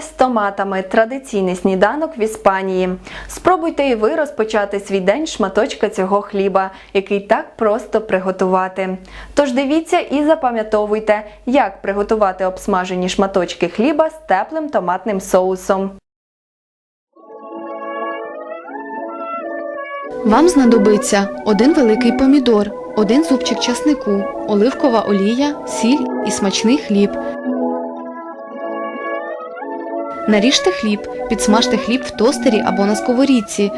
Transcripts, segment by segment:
з томатами традиційний сніданок в Іспанії. Спробуйте і ви розпочати свій день шматочка цього хліба, який так просто приготувати. Тож дивіться і запам'ятовуйте, як приготувати обсмажені шматочки хліба з теплим томатним соусом. Вам знадобиться один великий помідор, один зубчик часнику, оливкова олія, сіль і смачний хліб. Наріжте хліб, підсмажте хліб в тостері або на сковорідці.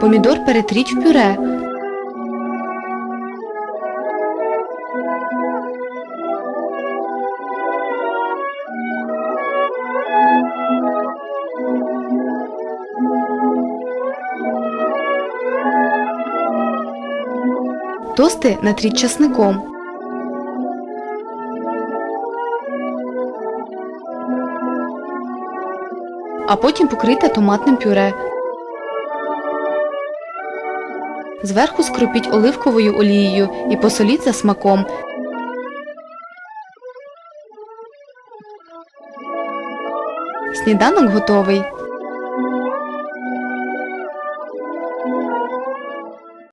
Помідор перетріть в пюре. Тости натріть часником. А потім покрийте томатним пюре. Зверху скропіть оливковою олією і посоліть за смаком. Сніданок готовий.